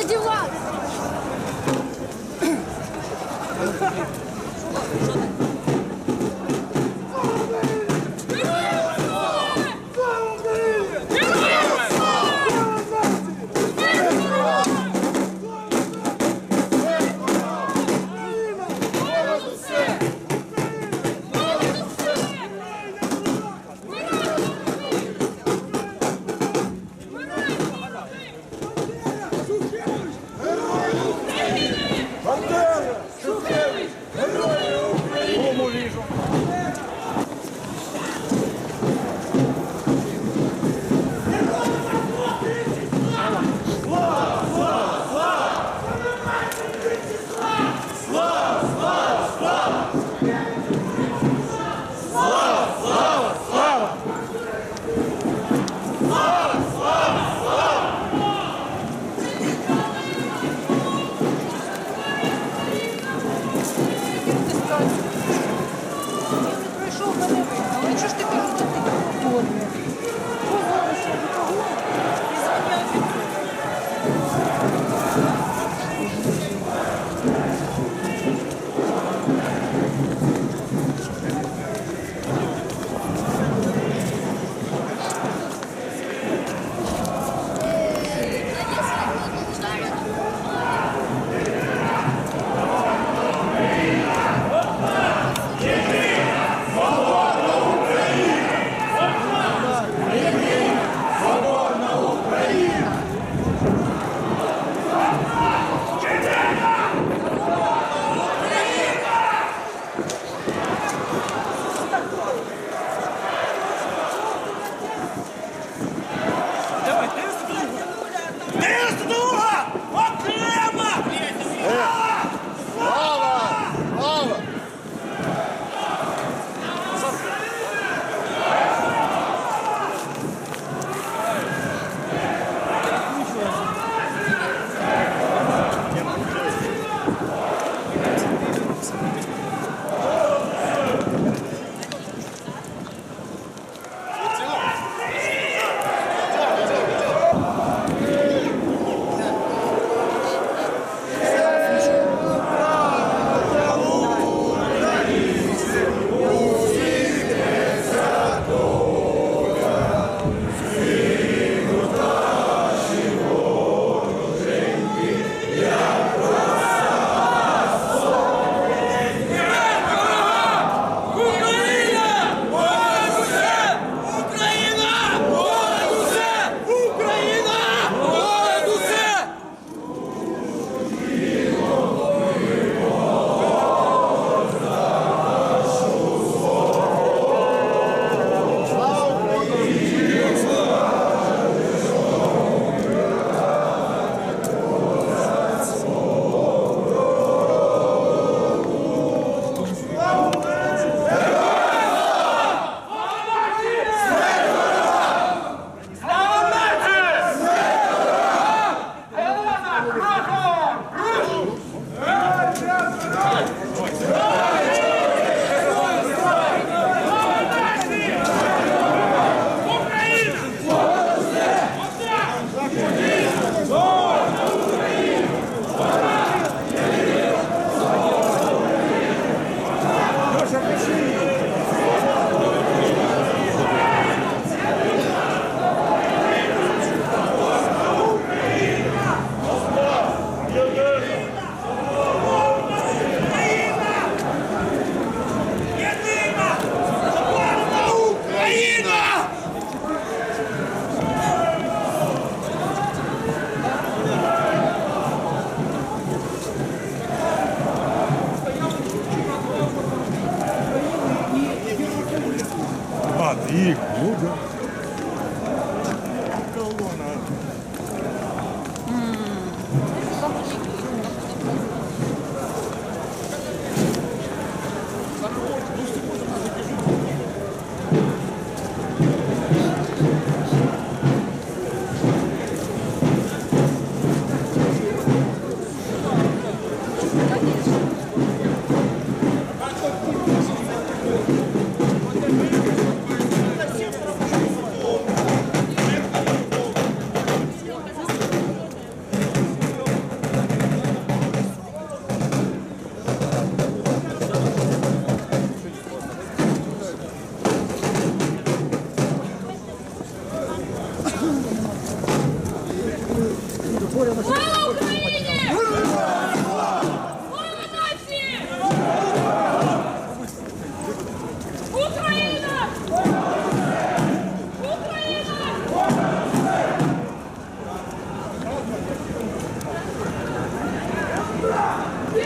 Дядя Влад!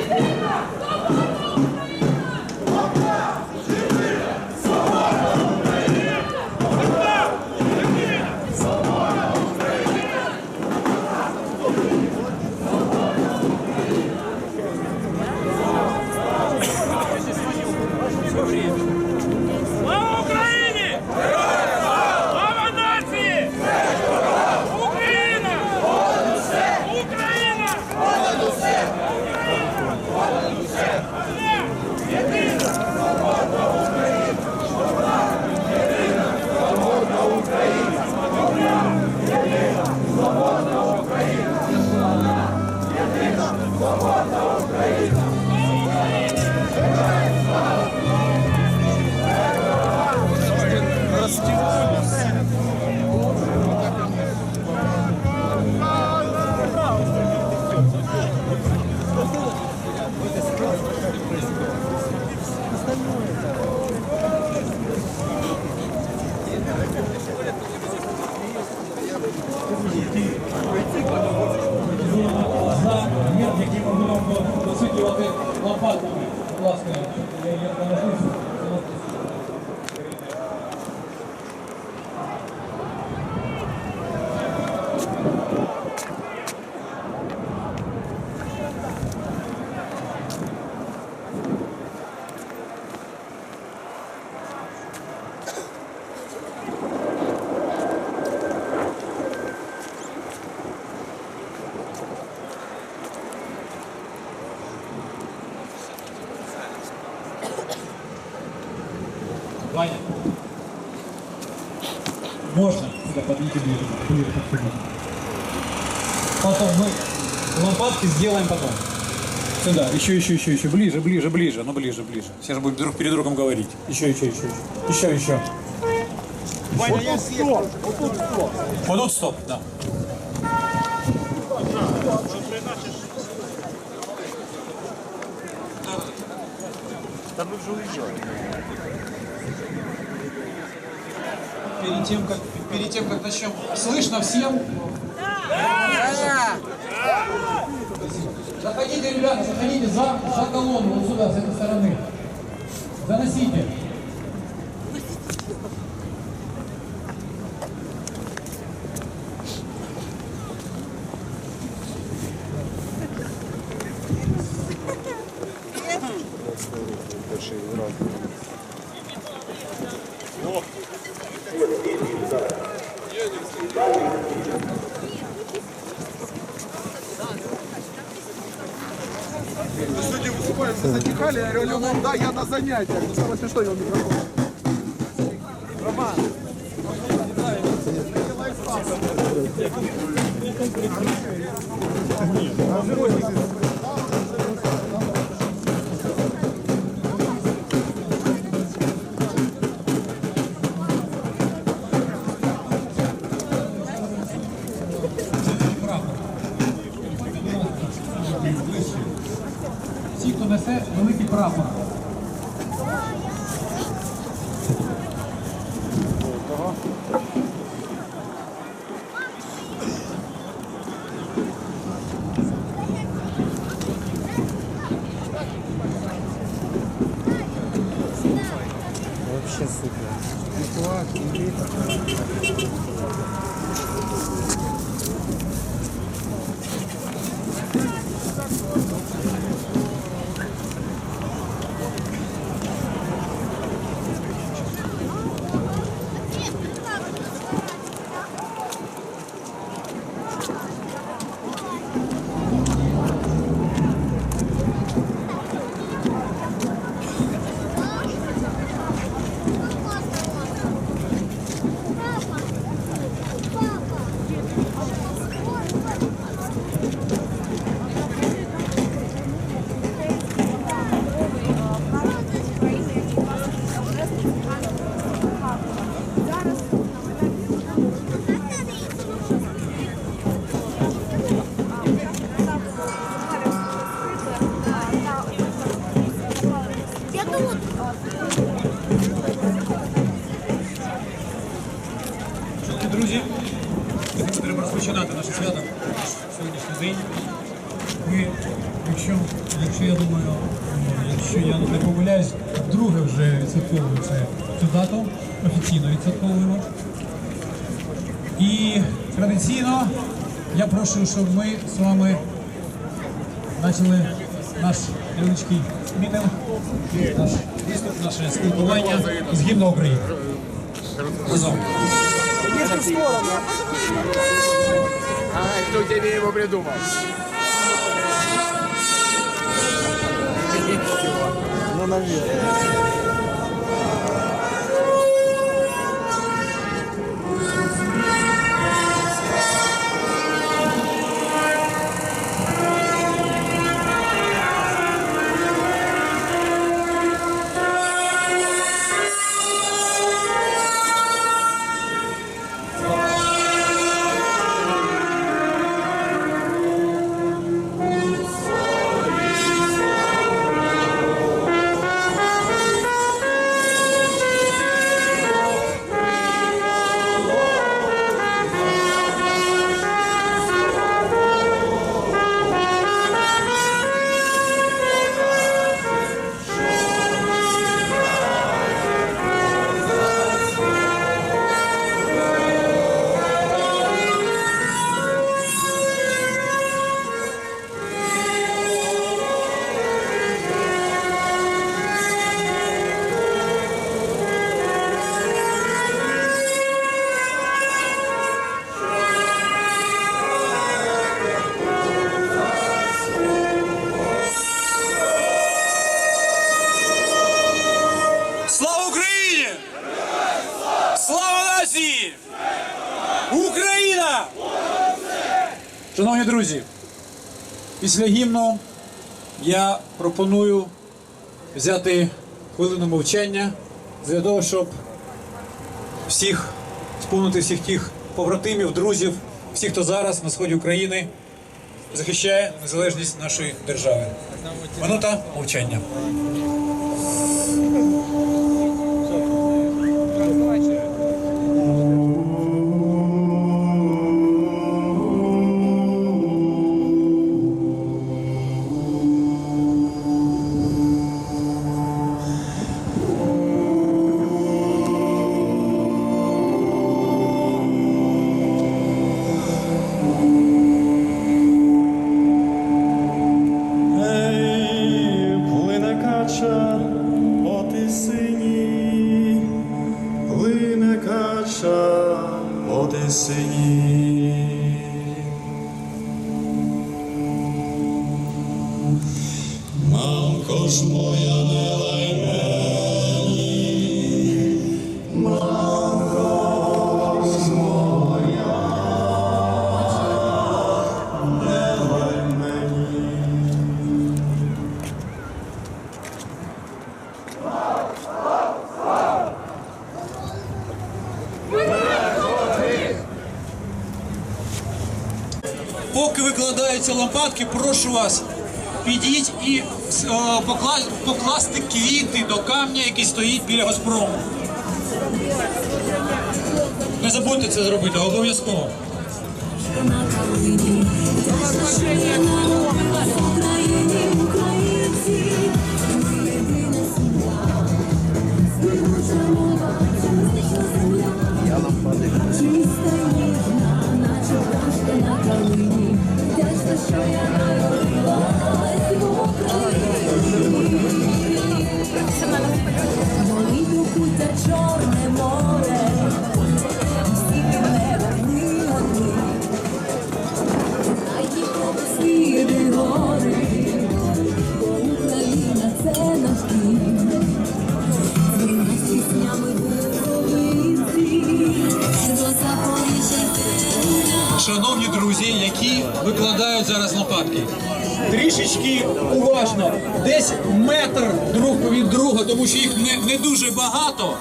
Toma! Toma! Можно сюда подойти ближе, ближе. Потом мы лопатки сделаем потом. Сюда, еще, еще, еще, еще, ближе, ближе, ближе, ну ближе, ближе. Сейчас будем друг перед другом говорить. Еще, еще, еще, еще, еще, еще. Ваня, я стоп! Отут стоп! Вот тут стоп, да. Та ми вже уїжджали. Перед тем, как, перед тем, как начнем. Слышно всем? Да. Заходите, ребята, заходите за, за колонну, вот сюда, с этой стороны. Заносите. Сегодня выступали, все затихали, я говорю, ну да, я на занятиях. Ну, самое смешное, я микрофон. Всі, ハハハハ! Цю дату, офіційно відсвятковуємо. І традиційно я прошу, щоб ми з вами почали наш невеличкий мітинг, наш виступ, наше спілкування з гімном України. Разом. Ай, кто тебе его придумал? Ну, наверное. Після гімну я пропоную взяти хвилину мовчання для того, щоб всіх сповнити всіх тих побратимів, друзів, всіх, хто зараз на сході України захищає незалежність нашої держави. Минута мовчання. Поки викладаються лампадки, прошу вас, підіть і е, покла- покласти квіти до камня, який стоїть біля Газпрому. Не забудьте це зробити, обов'язково. Зараз. Трішечки уважно, десь метр друг від друга, тому що їх не, не дуже багато,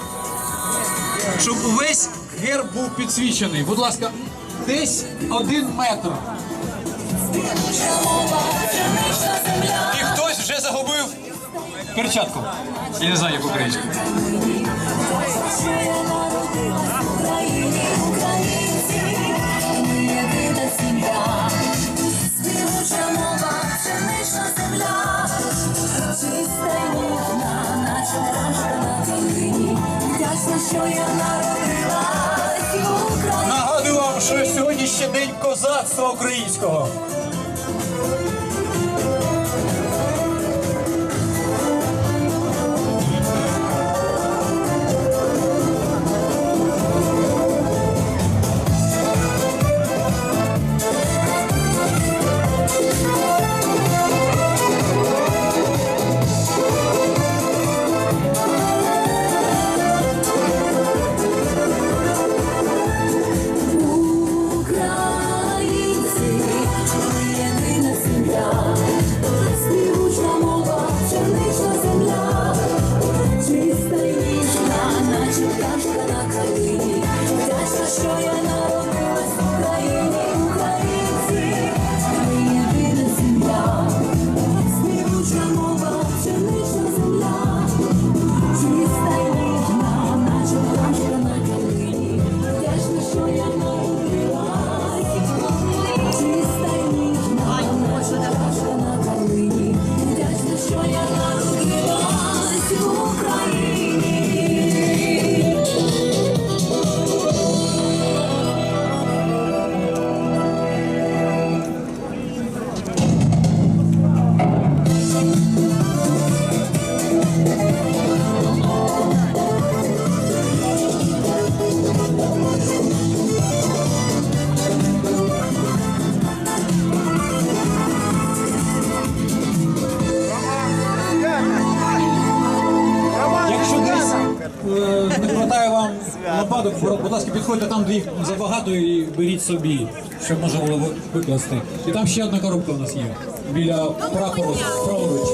щоб увесь герб був підсвічений. Будь ласка, десь один метр. І хтось вже загубив перчатку. Я не знаю, як українською. Нагадую вам, що сьогодні ще день козацтва українського. їх беріть собі, щоб можна було викласти. І там ще одна коробка у нас є біля прапору праворуч.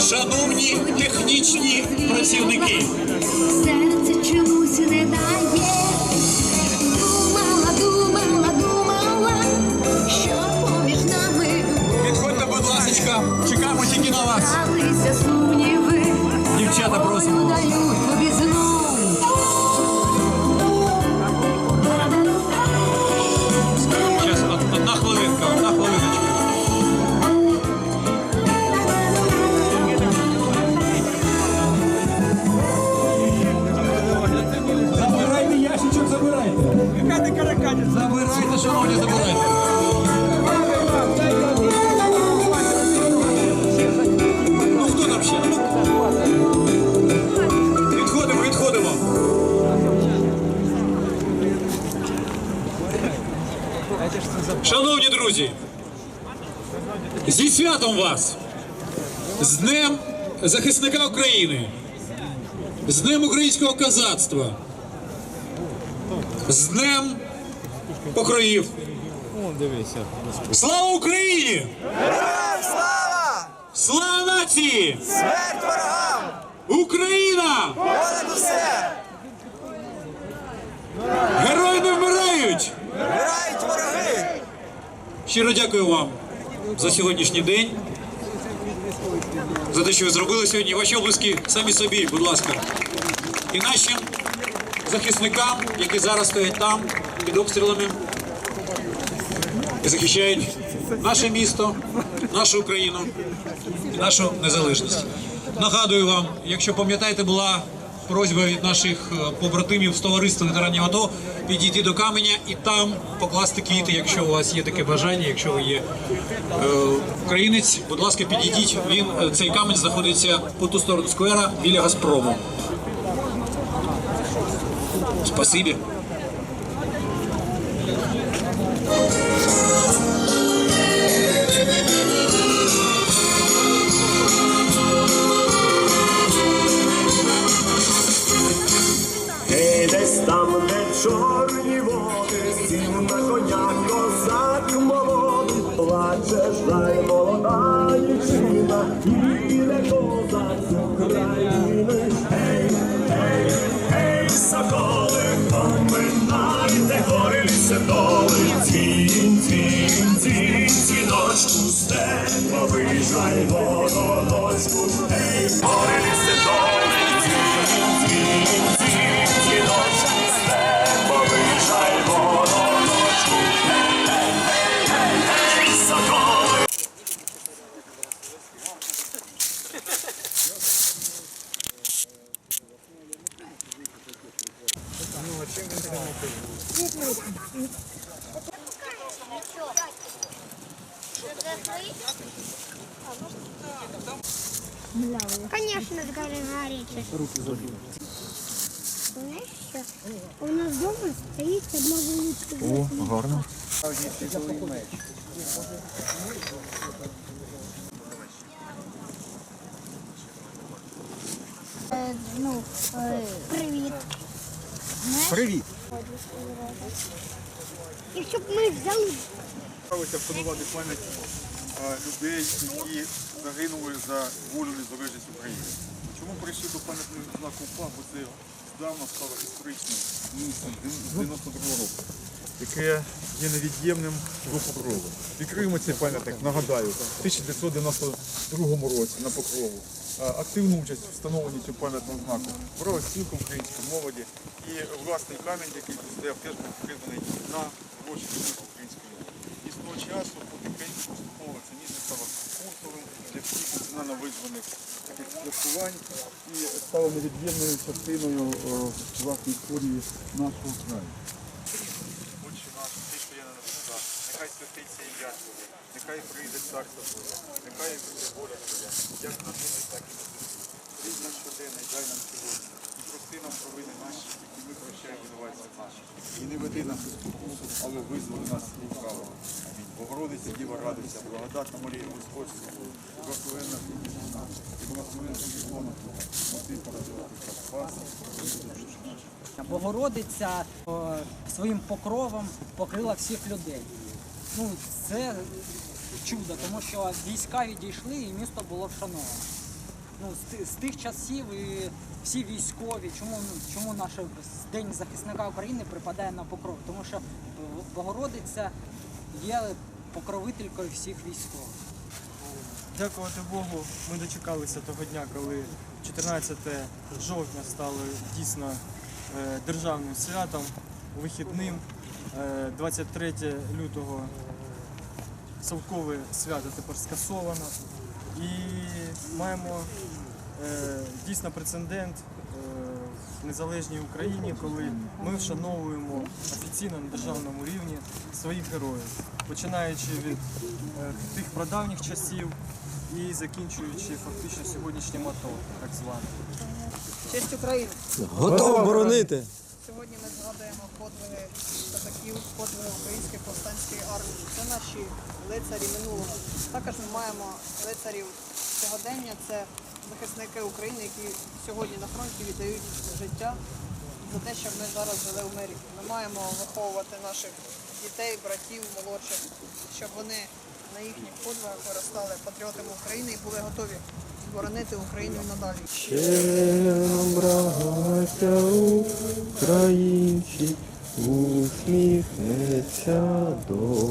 шановні технічні працівники. Серце чомусь не дає. Думала, думала, думала, що поміж нами. Підходьте, будь ласка, чекаємо тільки на вас. Дівчата просимо. Шановні друзі, зі святом вас! З Днем захисника України! З Днем українського козацтва! З Днем покроїв! Слава Україні! Слава! Слава нації! Смерть ворогам! Україна! Понад усе! Герої не вмирають! Щиро дякую вам за сьогоднішній день. За те, що ви зробили сьогодні. Ваші облиски самі собі, будь ласка. І нашим захисникам, які зараз стоять там під обстрілами і захищають наше місто, нашу Україну і нашу незалежність. Нагадую вам, якщо пам'ятаєте, була просьба від наших е, побратимів з товариства ветеранів АТО підійти до каменя і там покласти квіти, якщо у вас є таке бажання, якщо ви є е, українець, будь ласка, підійдіть. Він е, цей камінь знаходиться по ту сторону сквера біля Газпрому. Спасибі. Чорні води, сів на коня козак молодий, плаче ждай молода дівчина, і козак з України. Гей, гей, гей, соколи, поминайте гори ліси доли, дзвін, дзвін, дзвін, дзвіночку, степо, вижай водоночку, гей, гори ліси доли, дзвін, дзвін, Знаешь что? У нас дома стоит одна вуличка. О, Гарно. Е, ну, е, привіт. Привіт! І щоб ми взяли Ставиться вшанувати пам'ять е, людей, які загинули за волю і незалежність України. Чому прийшли до пам'ятного знаку УПА? Бо це здавна стало історичним місцем з 92 року, яке є невід'ємним до покрову. Відкриємо цей пам'ятник, нагадаю, в 1992 році на покрову. Активну участь в встановленні цього пам'ятного знаку брала спілка української молоді і власний камінь, який тут стояв, теж був придбаний на гроші української молоді. І з того часу потихеньку поступово це місце стало культовим для визваних святкувань і стало невід'ємною частиною е, власної історії нашого краю. Отче наш, ти, що є на небесах, нехай святиться ім'я Твоє, нехай прийде царство Твоє, нехай буде воля Твоя, як на небі, так і на землі. Хліб наш щоденний, дай нам сьогодні, і прости нам провини наші, які ми прощаємо винуватцям нашим. І не веди нас у спокусу, але визволи нас від лукавого. Богородиця, Діва, радуйся, благодатна Марія, тобою, благословенна ти і благословенна ти Ілона Твого, породила Спаса. Богородиця своїм покровом покрила всіх людей. Ну, це чудо, тому що війська відійшли і місто було вшановане. Ну, з, з тих часів і всі військові, чому, чому наш День захисника України припадає на покров? Тому що Богородиця є покровителькою всіх військових. Дякувати Богу, ми дочекалися того дня, коли 14 жовтня стало дійсно е, державним святом, вихідним. Е, 23 лютого Совкове свято тепер скасовано. І маємо е, дійсно прецедент е, в незалежній Україні, коли ми вшановуємо офіційно на державному рівні своїх героїв, починаючи від е, тих прадавніх часів і закінчуючи фактично сьогоднішнім АТО, так званим. Честь України. Готов боронити. Сьогодні подвиги козаків, подвиги української повстанської армії. Це наші лицарі минулого. Також ми маємо лицарів сьогодення. Це захисники України, які сьогодні на фронті віддають життя за те, щоб ми зараз жили в мирі. Ми маємо виховувати наших дітей, братів, молодших, щоб вони на їхніх подвигах виростали патріотами України і були готові боронити Україну і надалі. Ще українці усміхнеться до.